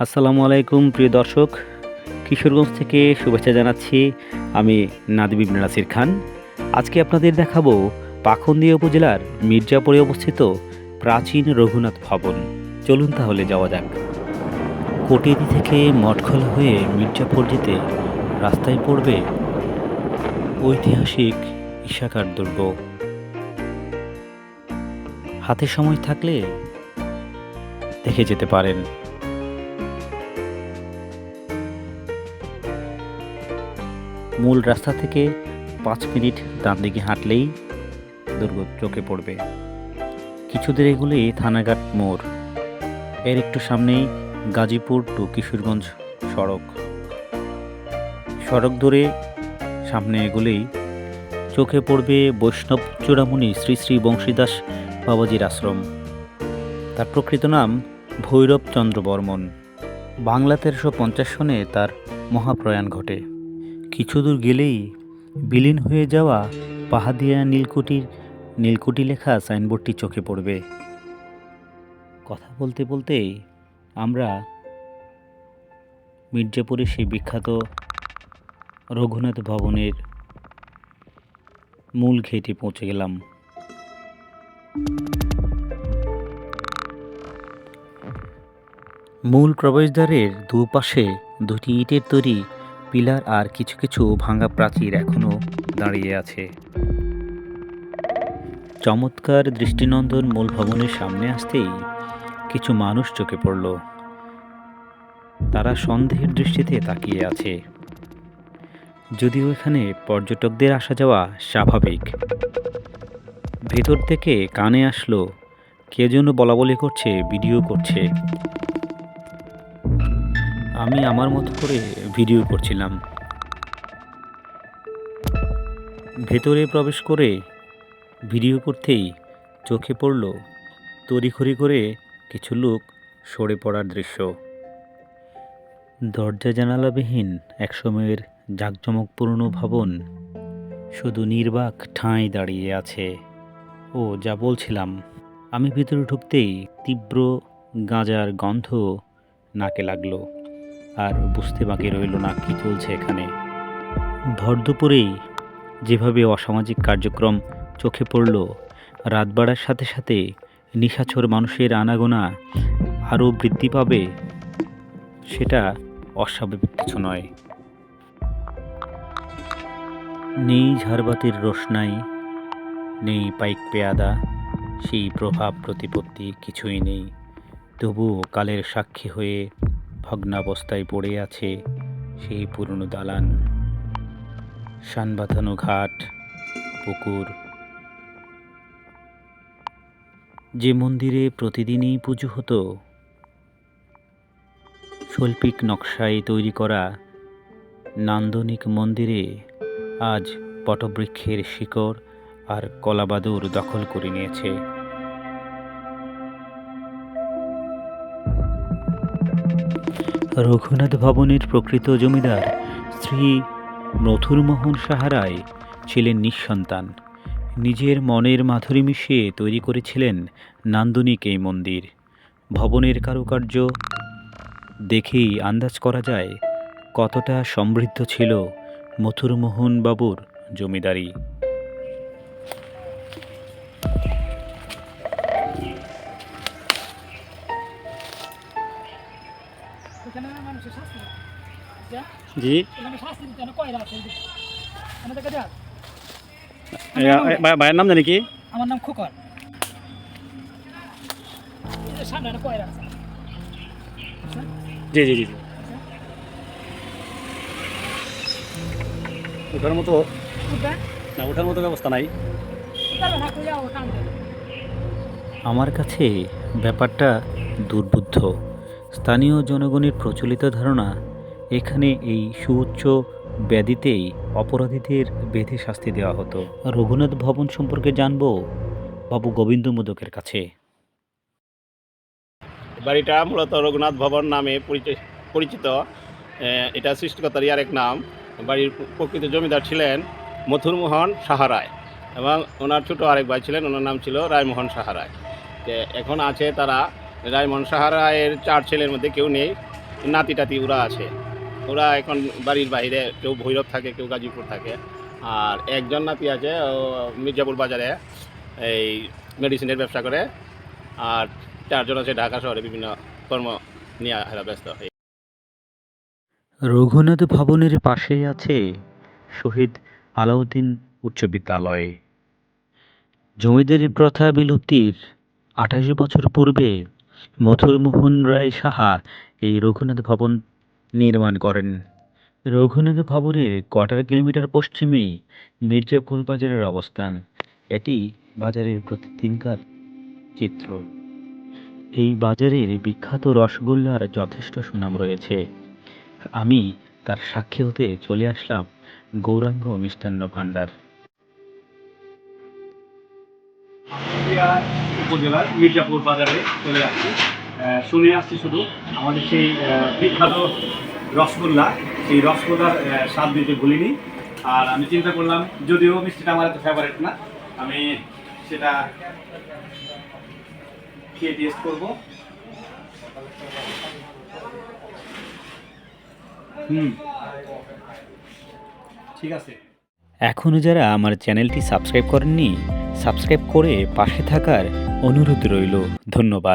আসসালামু আলাইকুম, প্রিয় দর্শক। কিশোরগঞ্জ থেকে শুভেচ্ছা জানাচ্ছি আমি নাদিব ইবনে নাসির খান। আজকে আপনাদের দেখাবো পাখন্দিয়া উপজেলার মির্জাপুরে অবস্থিত প্রাচীন রঘুনাথ ভবন। চলুন তাহলে যাওয়া যাক। কোটিয়াদি থেকে মঠখোলা হয়ে মির্জাপুর যেতে রাস্তায় পড়বে ঐতিহাসিক ঈশাকার দুর্গ। হাতে সময় থাকলে দেখে যেতে পারেন। মূল রাস্তা থেকে পাঁচ মিনিট ডান দিকে হাঁটলেই দুর্গ চোখে পড়বে। কিছু দূর এগুলি থানাঘাট মোড়। এর একটু সামনেই গাজীপুর টু কিশোরগঞ্জ সড়ক। সড়ক ধরে সামনে এগুলি চোখে পড়বে বৈষ্ণব চূড়ামণি শ্রী শ্রী বংশীদাস বাবাজির আশ্রম। তার প্রকৃত নাম ভৈরব চন্দ্র বর্মন। বাংলা তেরোশো পঞ্চাশ সনে তার মহাপ্রয়াণ ঘটে। কিছু দূর গেলেই বিলীন হয়ে যাওয়া পাহাদিয়া নীলকুঠির নীলকুঠি লেখা সাইনবোর্ডটি চোখে পড়বে। কথা বলতে বলতেই আমরা মির্জাপুরের সেই বিখ্যাত রঘুনাথ ভবনের মূল ঘেটে পৌঁছে গেলাম। মূল প্রবেশদ্বারের দুপাশে দুটি ইটের তৈরি পিলার আর কিছু কিছু ভাঙা প্রাচীর এখনও দাঁড়িয়ে আছে। চমৎকার দৃষ্টিনন্দন মূল ভবনের সামনে আসতেই কিছু মানুষ চোখে পড়ল। তারা সন্দেহের দৃষ্টিতে তাকিয়ে আছে। যদিও এখানে পর্যটকদের আসা যাওয়া স্বাভাবিক। ভেতর থেকে কানে আসলো, কে যেন বলা বলি করছে, ভিডিও করছে। আমি আমার মতো করে ভিডিও করছিলাম। ভেতরে প্রবেশ করে ভিডিও করতেই চোখে পড়ল তড়িঘড়ি করে কিছু লোক সরে পড়ার দৃশ্য। দরজা জানালাবিহীন একসময়ের জাঁকজমকপূর্ণ ভবন শুধু নির্বাক ঠাঁই দাঁড়িয়ে আছে। ও যা বলছিলাম, আমি ভিতরে ঢুকতেই তীব্র গাঁজার গন্ধ নাকে লাগল। আর বুঝতে বাকি রইল না কি চলছে এখানে। ভর দুপুরেই যেভাবে অসামাজিক কার্যক্রম চোখে পড়ল, রাত বাড়ার সাথে সাথে নিশাচর মানুষের আনাগোনা আরও বৃদ্ধি পাবে, সেটা অস্বাভাবিক কিছু নয়। নেই ঝাড়বাতির রোশনাই, নেই পাইক পেয়াদা, সেই প্রভাব প্রতিপত্তি কিছুই নেই। তবুও কালের সাক্ষী হয়ে ভগ্নাবস্থায় পড়ে আছে সেই পুরনো দালান। শান বাঁধানো ঘাট, পুকুর। যে মন্দিরে প্রতিদিনই পুজো হতো, শৈল্পিক নকশায় তৈরি করা নান্দনিক মন্দিরে আজ পটবৃক্ষের শিকড় আর কলাবাদুর দখল করে নিয়েছে। রঘুনাথ ভবনের প্রকৃত জমিদার শ্রী মথুরমোহন সাহারায় ছিলেন নিঃসন্তান। নিজের মনের মাধুরী মিশিয়ে তৈরি করেছিলেন নান্দনিক এই মন্দির। ভবনের কারুকার্য দেখেই আন্দাজ করা যায় কতটা সমৃদ্ধ ছিল মথুরমোহন বাবুর জমিদারি। জি। ভাইয়ের নাম জানি কি? আমার নাম খোকন। জি জি জি ওঠার মতো না ওঠার মতো ব্যবস্থা নাই। আমার কাছে ব্যাপারটা দুর্বুদ্ধ। স্থানীয় জনগণের প্রচলিত ধারণা, এখানে এই সুউচ্চ ব্যাধিতেই অপরাধীদের বেঁধে শাস্তি দেওয়া হতো। রঘুনাথ ভবন সম্পর্কে জানব বাবু গোবিন্দ মোদকের কাছে। বাড়িটা মূলত রঘুনাথ ভবন নামে পরিচিত। এটা সৃষ্টিকর্তারই আরেক নাম। বাড়ির প্রকৃত জমিদার ছিলেন মথুরমোহন সাহারায় এবং ওনার ছোট আরেক ভাই ছিলেন, ওনার নাম ছিল রায়মোহন সাহারায়। এখন আছে তারা রায়মোহন সাহারায়ের চার ছেলের মধ্যে কেউ নেই নাতি টাতি ওরা আছে। ওরা এখন বাড়ির বাইরে, কেউ ভৈরব থাকে, কেউ গাজীপুর থাকে। আর একজন নাতি আছে মির্জাপুর বাজারে, এই মেডিসিনের ব্যবসা করে। আর চারজন আছে ঢাকা শহরে, বিভিন্ন কর্ম নিয়ে ব্যস্ত। রঘুনাথ ভবনের পাশেই আছে শহীদ আলাউদ্দিন উচ্চ বিদ্যালয়। জমিদারি প্রথা বিলুপ্তির আঠাশ বছর পূর্বে মথুরমোহন রায় সাহা এই রঘুনাথ ভবন নির্মাণ করেন। রঘুনাথ ভবনের কটার কিলোমিটার পশ্চিমেই মির্জাপুর বাজারের অবস্থান। এটি বাজারের প্রতিদিনকার চিত্র। এই বাজারের বিখ্যাত রসগোল্লার যথেষ্ট সুনাম রয়েছে। আমি তার সাক্ষী হতে চলে আসলাম গৌরাঙ্গ মিষ্টান্ন ভাণ্ডার। উপজেলার মির্জাপুর বাজারে চলে আসছি। শুনে আসছি শুধু আমাদের সেই বিখ্যাত রসগোল্লা। সেই রসগোল্লার স্বাদ দিতে ভুলিনি। আর আমি চিন্তা করলাম, যদিও মিষ্টিটা আমার এত ফেভারিট না, আমি সেটা খেয়ে টেস্ট করব। হুম। ঠিক আছে। এখনও যারা আমার চ্যানেলটি সাবস্ক্রাইব করেননি, সাবস্ক্রাইব করে পাশে থাকার অনুরোধ রইল। ধন্যবাদ।